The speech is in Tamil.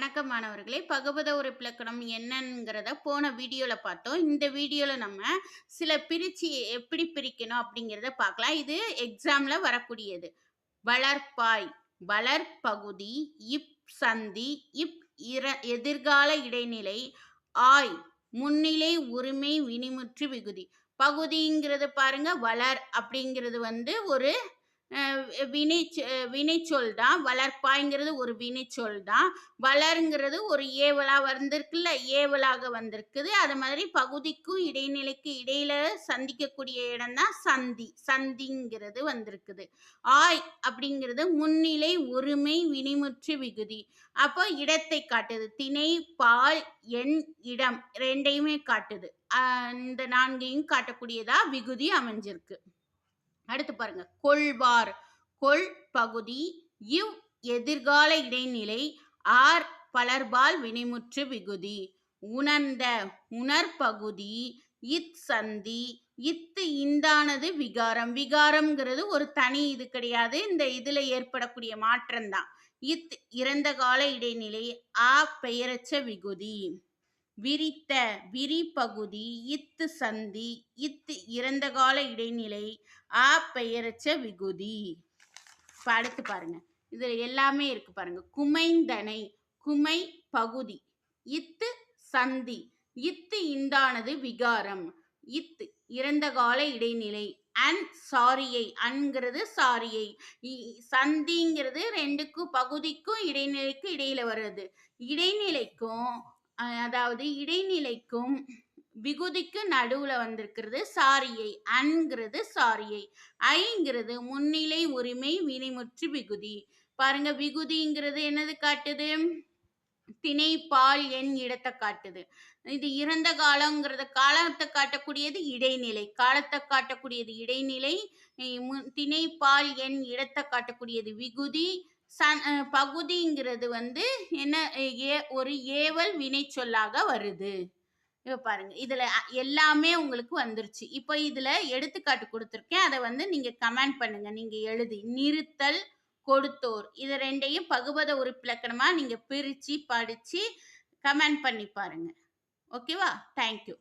வணக்கம் மாணவர்களே. பகுபத உறுப்பிலக்கணம் என்னங்கிறத போன வீடியோவில் பார்த்தோம். இந்த வீடியோவில் நம்ம சில பிரிச்சு எப்படி பிரிக்கணும் அப்படிங்கிறத பார்க்கலாம். இது எக்ஸாமில் வரக்கூடியது. வளர்ப்பாய் வளர்ப்பகுதி இப் சந்தி இப் இர எதிர்கால இடைநிலை ஆய் முன்னிலை உரிமை வினிமுற்று விகுதி. பகுதிங்கிறது பாருங்க வளர் அப்படிங்கிறது வந்து ஒரு வினை வினைச்சொல் தான். வளர்ப்பாய்ங்கிறது ஒரு வினைச்சொல் தான். வளருங்கிறது ஒரு ஏவலா வந்திருக்குல்ல ஏவலாக வந்திருக்குது. அது மாதிரி பகுதிக்கும் இடைநிலைக்கு இடையில சந்திக்கக்கூடிய இடம் தான் சந்தி. சந்திங்கிறது வந்திருக்குது. ஆய் அப்படிங்கிறது முன்னிலை ஒருமை வினைமுற்று விகுதி. அப்போ இடத்தை காட்டுது. திணை பால் எண் இடம் ரெண்டையுமே காட்டுது. இந்த நான்கையும் காட்டக்கூடியதா விகுதி அமைஞ்சிருக்கு. அடுத்து பாருங்க. கொள்வார். கொள் பகுதி இவ் எதிர்கால இடைநிலை ஆர் பலர்பால் வினைமுற்று விகுதி. உணர்ந்த உணர்பகுதி இத் சந்தி இத்து இந்தானது விகாரம். விகாரம்ங்கிறது ஒரு தனி இது கிடையாது. இந்த இதுல ஏற்படக்கூடிய மாற்றம்தான். இத் இறந்த கால இடைநிலை ஆ பெயரச்ச விகுதி. விரித்த விரி பகுதி இத்து சந்தி இத்து இறந்த கால இடைநிலை ஆ பெயரச்ச விகுதி. இப்போ அடுத்து பாருங்க. இதில் எல்லாமே இருக்கு பாருங்க. குமைந்தனை குமை பகுதி இத்து சந்தி இத்து இந்தானது விகாரம் இத்து இறந்த கால இடைநிலை அன் சாரியை அன்கிறது சாரியை இ- சந்திங்கிறது ரெண்டுக்கும் பகுதிக்கும் இடைநிலைக்கும் இடையில வருது இடைநிலைக்கும் அதாவது இடைநிலைக்கும் விகுதிக்கு நடுவுல வந்திருக்கிறது சாரியை. அன்கிறது சாரியை. ஐங்கிறது முன்னிலை உரிமை வினைமுற்று விகுதி. பாருங்க விகுதிங்கிறது என்னது காட்டுது? திணை பால் எண் இடத்தை காட்டுது. இது இறந்த காலங்கிறது காலத்தை காட்டக்கூடியது இடைநிலை. காலத்தை காட்டக்கூடியது இடைநிலை. திணை பால் எண் இடத்தை காட்டக்கூடியது விகுதி. சன் பகுதிங்கிறது வந்து என்ன ஏ ஒரு ஏவல் வினை சொல்லாக வருது. இப்போ பாருங்க இதில் எல்லாமே உங்களுக்கு வந்துருச்சு. இப்போ இதில் எடுத்துக்காட்டு கொடுத்துருக்கேன். அதை வந்து நீங்கள் கமெண்ட் பண்ணுங்க. நீங்கள் எழுதி நிறுத்தல் கொடுத்தோர். இது ரெண்டையும் பகுபத உறுப்பிலக்கணமாக நீங்கள் பிரித்து படித்து கமெண்ட் பண்ணி பாருங்க. ஓகேவா? தேங்க்யூ